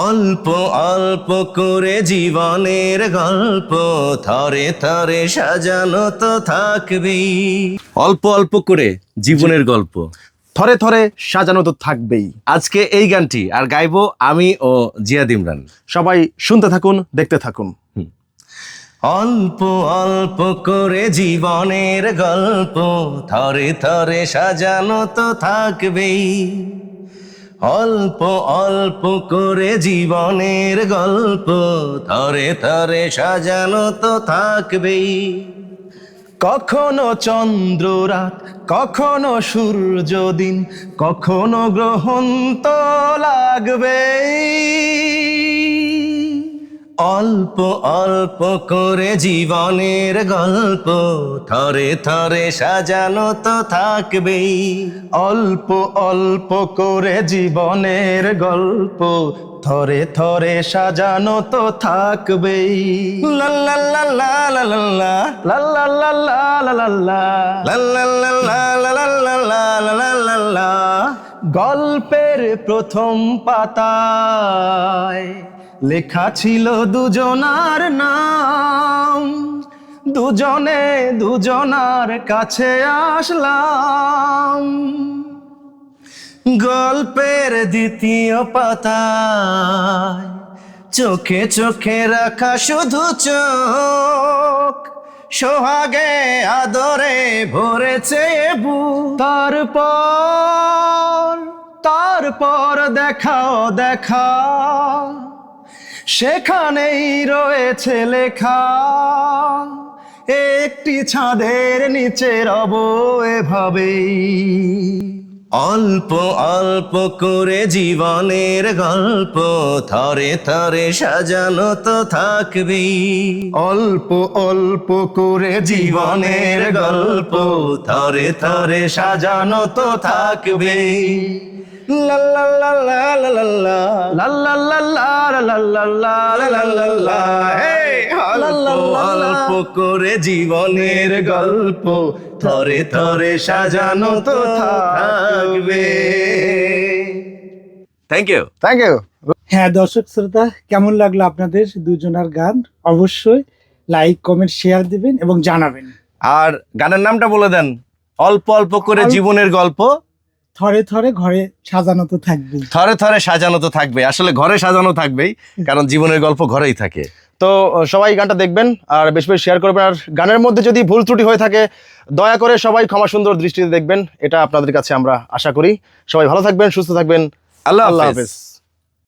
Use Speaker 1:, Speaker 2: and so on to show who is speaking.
Speaker 1: অল্প অল্প করে জীবনের গল্প থরে থরে সাজানো তো থাকবেই। অল্প অল্প করে জীবনের গল্প।
Speaker 2: থরে থরে সাজানো তো থাকবেই।
Speaker 1: আজকে এই গানটি আর গাইবো আমি ও জিয়াদ ইমরান।
Speaker 2: সবাই শুনতে থাকুন দেখতে থাকুন।
Speaker 1: অল্প অল্প করে জীবনের গল্প থরে থরে সাজানো তো থাকবেই। অল্প অল্প করে জীবনের গল্প থরে থরে সাজানো তো থাকবেই।
Speaker 2: কখনো চন্দ্র রাত, কখনো সূর্য দিন, কখনো গ্রহণ তো লাগবে
Speaker 1: অল্প অল্প করে জীবনের গল্প থরে থরে সাজানো তো থাকবেই
Speaker 2: অল্প অল্প করে জীবনের গল্প থরে থরে সাজানো তো থাকবেই
Speaker 1: লা লা লা লা লা লা লা।
Speaker 2: লা লা লা লা লা লা লা।
Speaker 1: লা লা লা লা লা লা লা লা লা লা লা লা।
Speaker 2: গল্পের প্রথম পাতায় লেখা ছিল দুজনার নাম। দুজনে দুজনার কাছে আসলাম।
Speaker 1: গল্পের দ্বিতীয় পাতায় চোখে চোখে রাখা শুধু চোখ। সোহাগে আদরে ভরেছে
Speaker 2: তারপর তারপর দেখাও দেখা সেখানেই রয়েছে লেখা একটি ছাদের নিচে রব এভাবেই।
Speaker 1: অল্প অল্প করে জীবনের গল্প থরে থরে সাজানো তো থাকবেই।
Speaker 2: অল্প অল্প করে জীবনের গল্প
Speaker 1: থরে থরে সাজানো তো থাকবেই। লা লা লা লা লা লা লা।
Speaker 2: লা। লা
Speaker 1: অল্প করে জীবনের গল্প থরে থরে সাজানো তো থাকবে। থ্যাংক ইউ
Speaker 2: থ্যাংক ইউ
Speaker 3: হ্যাঁ দর্শক শ্রোতা কেমন লাগল আপনাদের দুজনার গান? অবশ্যই লাইক কমেন্ট শেয়ার দিবেন এবং জানাবেন।
Speaker 1: আর গানের নামটা বলে দেন। অল্প অল্প করে জীবনের গল্প।
Speaker 3: থরে থরে ঘরে সাজানো তো থাকবে
Speaker 1: থরে থরে সাজানো তো থাকবে আসলে ঘরে সাজানো থাকবেই কারণ জীবনের গল্প ঘরেই থাকে।
Speaker 2: তো সবাই গানটা দেখবেন আর বেশ বেশি শেয়ার করবেন আর গানের মধ্যে যদি ভুল ত্রুটি হয়ে থাকে দয়া করে সবাই ক্ষমা সুন্দর দৃষ্টিতে দেখবেন এটা আপনাদের কাছে আমরা আশা করি। সবাই ভালো থাকবেন সুস্থ থাকবেন
Speaker 1: আল্লাহ
Speaker 2: আল্লাহ
Speaker 1: হাফেজ।
Speaker 2: হাফেজ।